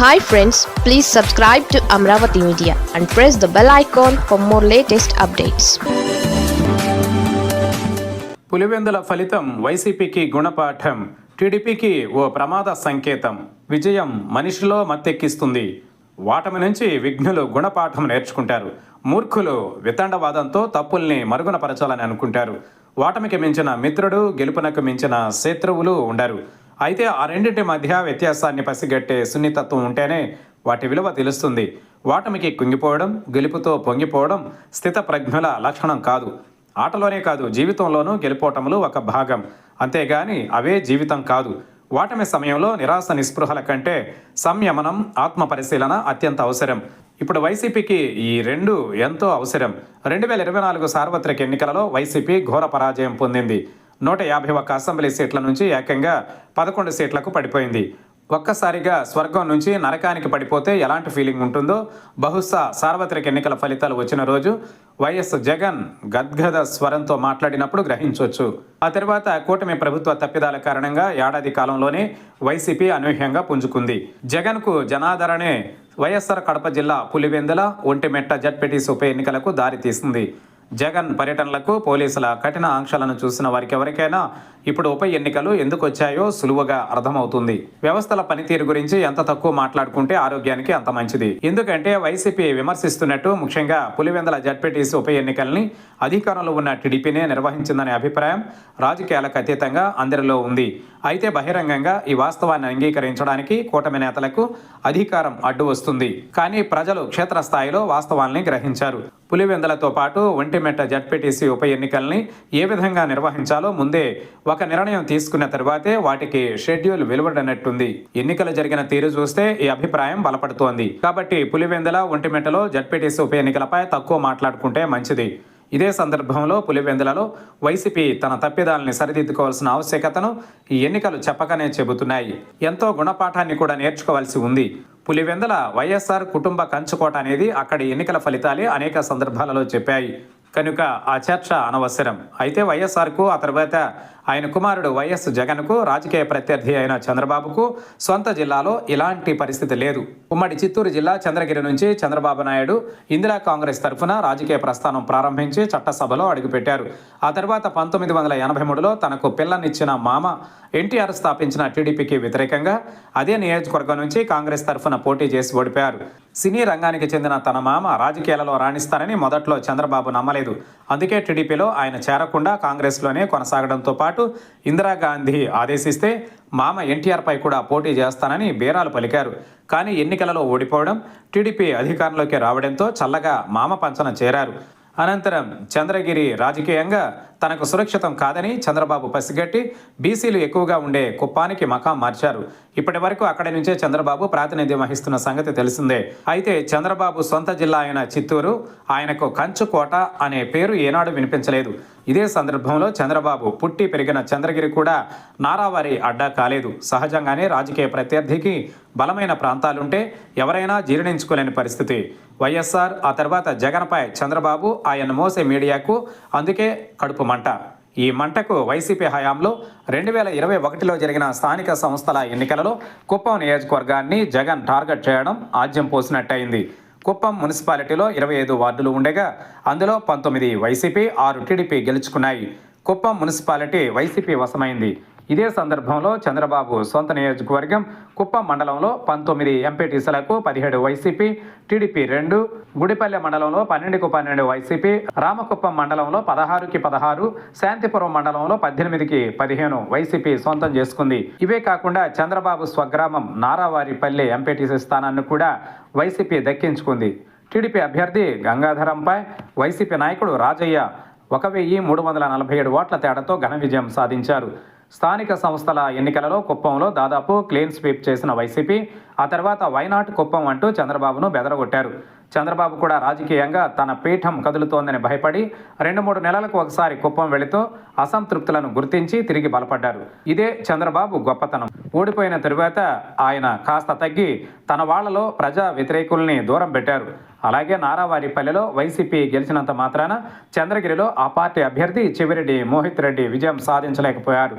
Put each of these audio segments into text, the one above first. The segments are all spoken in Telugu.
Hi friends please subscribe to Amaravati media and press the bell icon for more latest updates Pulivendula ఫలితం వైసీపీకి గుణపాఠం టీడీపీకి ఓ ప్రమాద సంకేతం. విజయం మనిషిలో మత్తెక్కిస్తుంది. వాటమి నుంచి విఘ్నులు గుణపాఠం నేర్చుకుంటారు. మూర్ఖులు వితండవాదంతో తప్పుల్ని మరుగున పరచాలని అనుకుంటారు. వాటమికి మించిన మిత్రుడు గెలుపునకు మించిన శత్రువులు ఉండరు. అయితే ఆ రెండింటి మధ్య వ్యత్యాసాన్ని పసిగట్టే సున్నితత్వం ఉంటేనే వాటి విలువ తెలుస్తుంది. వాటమికి కుంగిపోవడం గెలుపుతో పొంగిపోవడం స్థిత ప్రజ్ఞుల లక్షణం కాదు. ఆటలోనే కాదు జీవితంలోనూ గెలుపోటములు ఒక భాగం. అంతేగాని అవే జీవితం కాదు. వాటమి సమయంలో నిరాశ నిస్పృహల కంటే సంయమనం ఆత్మ పరిశీలన అత్యంత అవసరం. ఇప్పుడు వైసీపీకి ఈ రెండు ఎంతో అవసరం. రెండు వేల ఇరవై నాలుగు సార్వత్రిక ఎన్నికలలో వైసీపీ ఘోర పరాజయం పొందింది. నూట యాభై ఒక్క అసెంబ్లీ సీట్ల నుంచి ఏకంగా పదకొండు సీట్లకు పడిపోయింది. ఒక్కసారిగా స్వర్గం నుంచి నరకానికి పడిపోతే ఎలాంటి ఫీలింగ్ ఉంటుందో బహుశా సార్వత్రిక ఎన్నికల ఫలితాలు వచ్చిన రోజు వైఎస్ జగన్ గద్గద స్వరంతో మాట్లాడినప్పుడు గ్రహించవచ్చు ఆ తర్వాత కూటమి ప్రభుత్వ తప్పిదాల కారణంగా ఏడాది కాలంలోనే వైసీపీ అనూహ్యంగా పుంజుకుంది. జగన్కు జనాదరణే వైఎస్ఆర్ కడప జిల్లా పులివెందుల ఒంటిమెట్ట జడ్పీటీసీ ఉప ఎన్నికలకు దారితీసింది. జగన్ పర్యటనలకు పోలీసుల కఠిన ఆంక్షలను చూసిన వారికెవరికైనా ఇప్పుడు ఉప ఎన్నికలు ఎందుకు వచ్చాయో సులువుగా అర్థమవుతుంది. వ్యవస్థల పనితీరు గురించి ఎంత తక్కువ మాట్లాడుకుంటే ఆరోగ్యానికి అంత మంచిది. ఎందుకంటే వైసీపీ విమర్శిస్తున్నట్టు ముఖ్యంగా పులివెందల జడ్పీటీసీ ఉప ఎన్నికల్ని అధికారంలో ఉన్న టీడీపీనే నిర్వహించిందనే అభిప్రాయం రాజకీయాలకు అతీతంగా అందరిలో ఉంది. అయితే బహిరంగంగా ఈ వాస్తవాన్ని అంగీకరించడానికి కూటమి నేతలకు అధికారం అడ్డు వస్తుంది. కానీ ప్రజలు క్షేత్రస్థాయిలో వాస్తవాల్ని గ్రహించారు. పులివెందలతో పాటు ఒంటిమెట్ట జడ్పీటీసీ ఉప ఎన్నికల్ని ఏ విధంగా నిర్వహించాలో ముందే ఒక నిర్ణయం తీసుకున్న తర్వాతే వాటికి షెడ్యూల్ వెలువడనట్టుంది. ఎన్నికలు జరిగిన తీరు చూస్తే ఈ అభిప్రాయం బలపడుతోంది. కాబట్టి పులివెందల ఒంటిమెట్టలో జడ్పీటీసీ ఉప ఎన్నికలపై తక్కువ మాట్లాడుకుంటే మంచిది. ఇదే సందర్భంలో పులివెందులలో వైసీపీ తన తప్పిదాలని సరిదిద్దుకోవాల్సిన ఆవశ్యకతను ఈ ఎన్నికలు చెప్పకనే చెబుతున్నాయి. ఎంతో గుణపాఠాన్ని కూడా నేర్చుకోవాల్సి ఉంది. పులివెందల వైఎస్ఆర్ కుటుంబ కంచుకోట అనేది అక్కడి ఎన్నికల ఫలితాలే అనేక సందర్భాలలో చెప్పాయి. కనుక ఆ చర్చ అనవసరం. అయితే వైఎస్ఆర్కు ఆ తర్వాత ఆయన కుమారుడు వైఎస్ జగన్కు రాజకీయ ప్రత్యర్థి అయిన చంద్రబాబుకు సొంత జిల్లాలో ఇలాంటి పరిస్థితి లేదు. ఉమ్మడి చిత్తూరు జిల్లా చంద్రగిరి నుంచి చంద్రబాబు నాయుడు ఇందిరా కాంగ్రెస్ తరఫున రాజకీయ ప్రస్థానం ప్రారంభించి చట్టసభలో అడుగుపెట్టారు. ఆ తర్వాత పంతొమ్మిది వందల ఎనభై మూడులో తనకు పిల్లనిచ్చిన మామ ఎన్టీఆర్ స్థాపించిన టీడీపీకి వ్యతిరేకంగా అదే నియోజకవర్గం నుంచి కాంగ్రెస్ తరఫున పోటీ చేసి ఓడిపోయారు. సినీ రంగానికి చెందిన తన మామ రాజకీయాలలో రాణిస్తారని మొదట్లో చంద్రబాబు నమ్మలేదు. అందుకే టీడీపీలో ఆయన చేరకుండా కాంగ్రెస్లోనే కొనసాగడంతో పాటు ఇందిరాగాంధీ ఆదేశిస్తే మామ ఎన్టీఆర్పై కూడా పోటీ చేస్తానని బేరాలు పలికారు. కానీ ఎన్నికలలో ఓడిపోవడం టీడీపీ అధికారంలోకి రావడంతో చల్లగా మామ పంచన చేరారు. అనంతరం చంద్రగిరి రాజకీయంగా తనకు సురక్షితం కాదని చంద్రబాబు పసిగట్టి బీసీలు ఎక్కువగా ఉండే కుప్పానికి మకాం మార్చారు. ఇప్పటి వరకు అక్కడి నుంచే చంద్రబాబు ప్రాతినిధ్యం వహిస్తున్న సంగతి తెలిసిందే. అయితే చంద్రబాబు సొంత జిల్లా అయిన చిత్తూరు ఆయనకు కంచుకోట అనే పేరు ఏనాడు వినిపించలేదు. ఇదే సందర్భంలో చంద్రబాబు పుట్టి పెరిగిన చంద్రగిరి కూడా నారావారి అడ్డా కాలేదు. సహజంగానే రాజకీయ ప్రత్యర్థికి బలమైన ప్రాంతాలుంటే ఎవరైనా జీర్ణించుకోలేని పరిస్థితి. వైఎస్ఆర్ ఆ తర్వాత జగన్పై చంద్రబాబు ఆయన మోసే మీడియాకు అందుకే కడుపు మంట. ఈ మంటకు వైసీపీ హయాంలో రెండు వేల ఇరవై ఒకటిలో జరిగిన స్థానిక సంస్థల ఎన్నికలలో కుప్పం నియోజకవర్గాన్ని జగన్ టార్గెట్ చేయడం ఆజ్యం పోసినట్టయింది. కుప్పం మున్సిపాలిటీలో ఇరవై ఐదు వార్డులు ఉండగా అందులో పంతొమ్మిది వైసీపీ ఆరు టీడీపీ గెలుచుకున్నాయి. కుప్పం మున్సిపాలిటీ వైసీపీ వశమైంది. ఇదే సందర్భంలో చంద్రబాబు సొంత నియోజకవర్గం కుప్పం మండలంలో పంతొమ్మిది ఎంపీటీసీలకు పదిహేడు వైసీపీ టీడీపీ రెండు గుడిపల్లె మండలంలో పన్నెండుకు పన్నెండు వైసీపీ రామకుప్పం మండలంలో పదహారుకి పదహారు శాంతిపురం మండలంలో పద్దెనిమిదికి పదిహేను వైసీపీ సొంతం చేసుకుంది. ఇవే కాకుండా చంద్రబాబు స్వగ్రామం నారావారిపల్లి ఎంపీటీసీ స్థానాన్ని కూడా వైసీపీ దక్కించుకుంది. టీడీపీ అభ్యర్థి గంగాధరంపై వైసీపీ నాయకుడు రాజయ్య ఒక వెయ్యి మూడు వందల నలభై ఏడు ఓట్ల తేడాతో ఘన విజయం సాధించారు. స్థానిక సంస్థల ఎన్నికలలో కుప్పంలో దాదాపు క్లీన్ స్వీప్ చేసిన వైసీపీ ఆ తర్వాత వైనాట్ కుప్పం అంటూ చంద్రబాబును బెదరగొట్టారు. చంద్రబాబు కూడా రాజకీయంగా తన పీఠం కదులుతోందని భయపడి రెండు మూడు నెలలకు ఒకసారి కుప్పం వెళుతూ అసంతృప్తులను గుర్తించి తిరిగి బలపడ్డారు. ఇదే చంద్రబాబు గొప్పతనం. ఓడిపోయిన తరువాత ఆయన కాస్త తగ్గి తన వాళ్ళలో ప్రజా వ్యతిరేకుల్ని దూరం పెట్టారు. అలాగే నారావారిపల్లెలో వైసీపీ గెలిచినంత మాత్రాన చంద్రగిరిలో ఆ పార్టీ అభ్యర్థి చెవిరెడ్డి మోహిత్ రెడ్డి విజయం సాధించలేకపోయారు.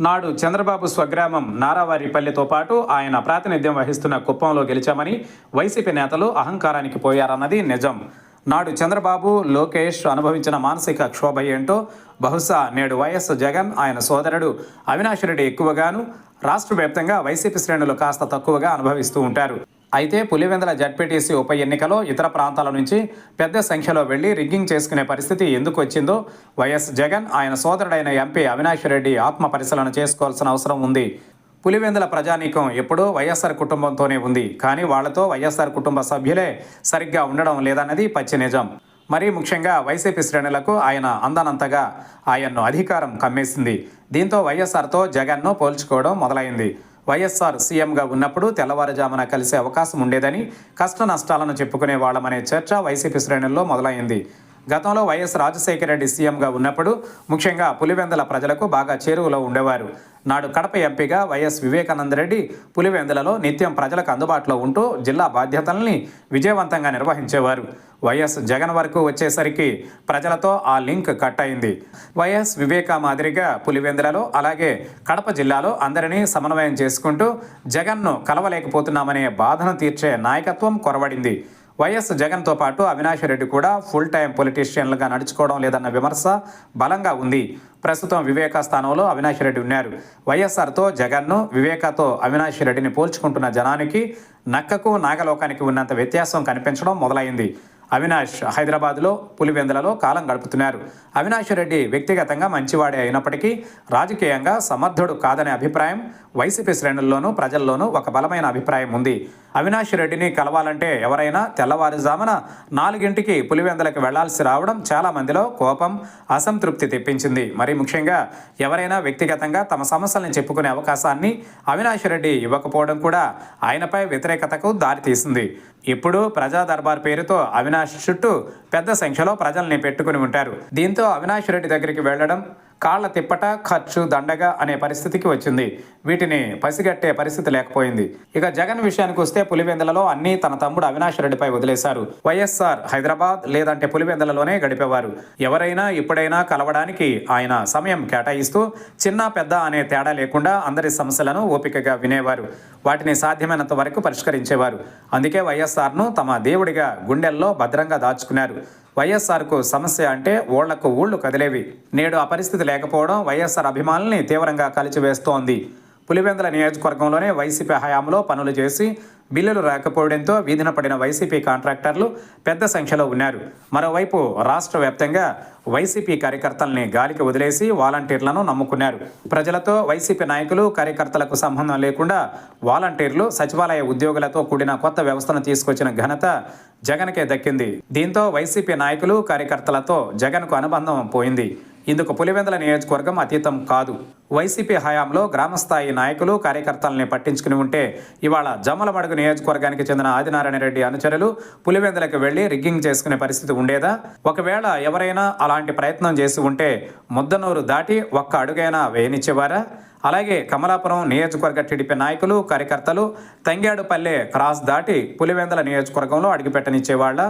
నాడు చంద్రబాబు స్వగ్రామం నారావారిపల్లితో పాటు ఆయన ప్రాతినిధ్యం వహిస్తున్న కుప్పంలో గెలిచామని వైసీపీ నేతలు అహంకారానికి పోయారన్నది నిజం. నాడు చంద్రబాబు లోకేష్ అనుభవించిన మానసిక క్షోభ ఏంటో బహుశా నేడు వైఎస్ జగన్ ఆయన సోదరుడు అవినాష్ రెడ్డి ఎక్కువగాను రాష్ట్ర వ్యాప్తంగా వైసీపీ శ్రేణులు కాస్త తక్కువగా అనుభవిస్తూ ఉంటారు. అయితే పులివెందల జడ్పీటీసీ ఉప ఎన్నికలో ఇతర ప్రాంతాల నుంచి పెద్ద సంఖ్యలో వెళ్ళి రిగ్గింగ్ చేసుకునే పరిస్థితి ఎందుకు వచ్చిందో వైఎస్ జగన్ ఆయన సోదరుడైన ఎంపీ అవినాష్ రెడ్డి ఆత్మ పరిశీలన చేసుకోవాల్సిన అవసరం ఉంది. పులివెందుల ప్రజానీకం ఎప్పుడూ వైఎస్ఆర్ కుటుంబంతోనే ఉంది. కానీ వాళ్ళతో వైఎస్ఆర్ కుటుంబ సభ్యులే సరిగ్గా ఉండడం లేదన్నది పచ్చి నిజం. మరీ ముఖ్యంగా వైసీపీ శ్రేణులకు ఆయన అందనంతగా ఆయన్ను అధికారం కమ్మేసింది. దీంతో వైఎస్ఆర్తో జగన్ను పోల్చుకోవడం మొదలైంది. వైఎస్ఆర్ సీఎంగా ఉన్నప్పుడు తెల్లవారుజామున కలిసే అవకాశం ఉండేదని కష్ట నష్టాలను చెప్పుకునే వాళ్ళమనే చర్చ వైసీపీ శ్రేణుల్లో మొదలైంది. గతంలో వైఎస్ రాజశేఖర రెడ్డి సీఎంగా ఉన్నప్పుడు ముఖ్యంగా పులివెందుల ప్రజలకు బాగా చేరువలో ఉండేవారు. నాడు కడప ఎంపీగా వైఎస్ వివేకానంద రెడ్డి పులివెందులలో నిత్యం ప్రజలకు అందుబాటులో ఉంటూ జిల్లా బాధ్యతల్ని విజయవంతంగా నిర్వహించేవారు. వైఎస్ జగన్ వరకు వచ్చేసరికి ప్రజలతో ఆ లింక్ కట్ అయింది. వైఎస్ వివేక మాదిరిగా పులివెందులలో అలాగే కడప జిల్లాలో అందరినీ సమన్వయం చేసుకుంటూ జగన్ను కలవలేకపోతున్నామనే బాధను తీర్చే నాయకత్వం కొరవడింది. వైఎస్ జగన్తో పాటు అవినాష్ రెడ్డి కూడా ఫుల్ టైం పొలిటీషియన్లుగా నడుచుకోవడం లేదన్న విమర్శ బలంగా ఉంది. ప్రస్తుతం వివేక స్థానంలో అవినాష్ రెడ్డి ఉన్నారు. వైఎస్ఆర్తో జగన్ను వివేకతో అవినాష్ రెడ్డిని పోల్చుకుంటున్న జనానికి నక్కకు నాగలోకానికి ఉన్నంత వ్యత్యాసం కనిపించడం మొదలైంది. అవినాష్ హైదరాబాద్లో పులివెందులలో కాలం గడుపుతున్నారు. అవినాష్ రెడ్డి వ్యక్తిగతంగా మంచివాడే అయినప్పటికీ రాజకీయంగా సమర్థుడు కాదనే అభిప్రాయం వైసీపీ శ్రేణుల్లోనూ ప్రజల్లోనూ ఒక బలమైన అభిప్రాయం ఉంది. అవినాష్ రెడ్డిని కలవాలంటే ఎవరైనా తెల్లవారుజామున నాలుగింటికి పులివెందులకు వెళ్ళాల్సి రావడం చాలా మందిలో కోపం అసంతృప్తి తెప్పించింది. మరి ముఖ్యంగా ఎవరైనా వ్యక్తిగతంగా తమ సమస్యలను చెప్పుకునే అవకాశాన్ని అవినాష్ రెడ్డి ఇవ్వకపోవడం కూడా ఆయనపై వ్యతిరేకతకు దారితీసింది. ఇప్పుడు ప్రజా దర్బార్ పేరుతో అవినాష్ చుట్టూ పెద్ద సంఖ్యలో ప్రజల్ని పెట్టుకుని ఉంటారు. దీంతో అవినాష్ రెడ్డి దగ్గరికి వెళ్ళడం కాళ్ళ తిప్పట ఖర్చు దండగా అనే పరిస్థితికి వచ్చింది. వీటిని పసిగట్టే పరిస్థితి లేకపోయింది. ఇక జగన్ విషయానికి వస్తే పులివెందులలో అన్ని తన తమ్ముడు అవినాష్ రెడ్డిపై వదిలేశారు. వైఎస్ఆర్ హైదరాబాద్ లేదంటే పులివెందులలోనే గడిపేవారు. ఎవరైనా ఇప్పుడైనా కలవడానికి ఆయన సమయం కేటాయిస్తూ చిన్న పెద్ద అనే తేడా లేకుండా అందరి సమస్యలను ఓపికగా వినేవారు. వాటిని సాధ్యమైనంత వరకు పరిష్కరించేవారు. అందుకే వైఎస్ఆర్ను తమ దేవుడిగా గుండెల్లో భద్రంగా దాచుకున్నారు. వైఎస్ఆర్కు సమస్య అంటే ఓళ్ళకు ఊళ్ళు కదిలేవి. నేడు ఆ పరిస్థితి లేకపోవడం వైఎస్ఆర్ అభిమానుల్ని తీవ్రంగా కలిచివేస్తోంది. పులివెందుల నియోజకవర్గంలోనే వైసీపీ హయాంలో పనులు చేసి బిల్లులు రాకపోవడంతో వీధిన పడిన వైసీపీ కాంట్రాక్టర్లు పెద్ద సంఖ్యలో ఉన్నారు. మరోవైపు రాష్ట్ర వ్యాప్తంగా వైసీపీ కార్యకర్తల్ని గాలికి వదిలేసి వాలంటీర్లను నమ్ముకున్నారు. ప్రజలతో వైసీపీ నాయకులు కార్యకర్తలకు సంబంధం లేకుండా వాలంటీర్లు సచివాలయ ఉద్యోగులతో కూడిన కొత్త వ్యవస్థను తీసుకొచ్చిన ఘనత జగన్కే దక్కింది. దీంతో వైసీపీ నాయకులు కార్యకర్తలతో జగన్కు అనుబంధం పోయింది. ఇందుకు పులివెందుల నియోజకవర్గం అతీతం కాదు. వైసీపీ హయాంలో గ్రామస్థాయి నాయకులు కార్యకర్తల్ని పట్టించుకుని ఉంటే ఇవాళ జమ్మలమడుగు నియోజకవర్గానికి చెందిన ఆదినారాయణ రెడ్డి అనుచరులు పులివెందులకు వెళ్ళి రిగ్గింగ్ చేసుకునే పరిస్థితి ఉండేదా? ఒకవేళ ఎవరైనా అలాంటి ప్రయత్నం చేసి ఉంటే ముద్దనూరు దాటి ఒక్క అడుగైనా వేయనిచ్చేవారా? అలాగే కమలాపురం నియోజకవర్గ టీడీపీ నాయకులు కార్యకర్తలు తంగేడుపల్లె క్రాస్ దాటి పులివెందుల నియోజకవర్గంలో అడుగుపెట్టనిచ్చేవాళ్ళ?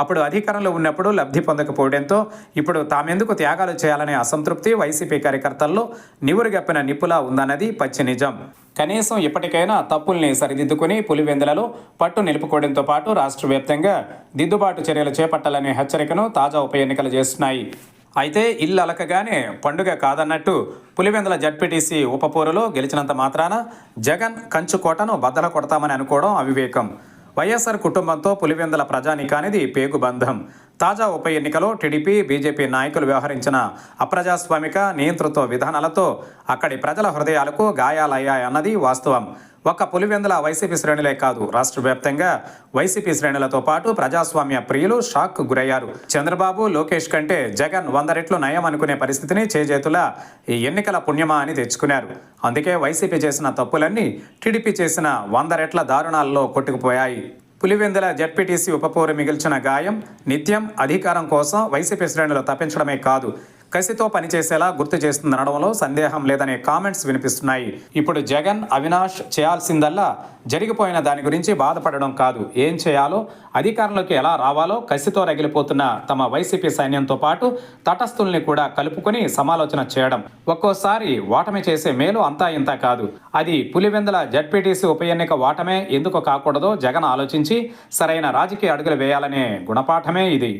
అప్పుడు అధికారంలో ఉన్నప్పుడు లబ్ధి పొందకపోవడంతో ఇప్పుడు తామెందుకు త్యాగాలు చేయాలనే అసంతృప్తి వైసీపీ కార్యకర్తల్లో నివురుగప్పిన నిప్పులా ఉందన్నది పచ్చి నిజం. కనీసం ఇప్పటికైనా తప్పుల్ని సరిదిద్దుకుని పులివెందులలో పట్టు నిలుపుకోవడంతో పాటు రాష్ట్ర వ్యాప్తంగా దిద్దుబాటు చర్యలు చేపట్టాలనే హెచ్చరికను తాజా ఉప ఎన్నికలు చేస్తున్నాయి. అయితే ఇల్లు అలకగానే పండుగ కాదన్నట్టు పులివెందుల జడ్పీటీసీ ఉపపోరులో గెలిచినంత మాత్రాన జగన్ కంచుకోటను బద్దల కొడతామని అనుకోవడం అవివేకం. వైఎస్ఆర్ కుటుంబంతో పులివెందుల ప్రజానికానిది పేగుబంధం. తాజా ఉప ఎన్నికలో టీడీపీ బీజేపీ నాయకులు వ్యవహరించిన అప్రజాస్వామిక నియంతృత్వ విధానాలతో అక్కడి ప్రజల హృదయాలకు గాయాలయ్యాయన్నది వాస్తవం. ఒక్క పులివెందుల వైసీపీ శ్రేణులే కాదు రాష్ట్ర వ్యాప్తంగా వైసీపీ శ్రేణులతో పాటు ప్రజాస్వామ్య ప్రియులు షాక్ గురయ్యారు. చంద్రబాబు లోకేష్ కంటే జగన్ వంద రెట్లు నయం అనుకునే పరిస్థితిని చేజేతుల ఈ ఎన్నికల పుణ్యమా అని తెచ్చుకున్నారు. అందుకే వైసీపీ చేసిన తప్పులన్నీ టీడీపీ చేసిన వంద రెట్ల దారుణాల్లో కొట్టుకుపోయాయి. పులివెందుల జడ్పీటీసీ ఉపపౌర మిగిల్చిన గాయం నిత్యం అధికారం కోసం వైసీపీ శ్రేణులు తప్పించడమే కాదు. కసితో పనిచేసేలా గుర్తు చేస్తుందనడంలో సందేహం లేదనే కామెంట్స్ వినిపిస్తున్నాయి. ఇప్పుడు జగన్ అవినాష్ చేయాల్సిందల్లా జరిగిపోయిన దాని గురించి బాధపడడం కాదు. ఏం చేయాలో అధికారంలోకి ఎలా రావాలో కసితో రగిలిపోతున్న తమ వైసీపీ సైన్యంతో పాటు తటస్థుల్ని కూడా కలుపుకొని సమాలోచన చేయడం. ఒక్కోసారి ఓటమి చేసే మేలు అంతా ఇంత కాదు. అది పులివెందుల జడ్పీటీసీ ఉప ఎన్నిక ఓటమే ఎందుకు కాకూడదో జగన్ ఆలోచించి సరైన రాజకీయ అడుగులు వేయాలనే గుణపాఠమే ఇది.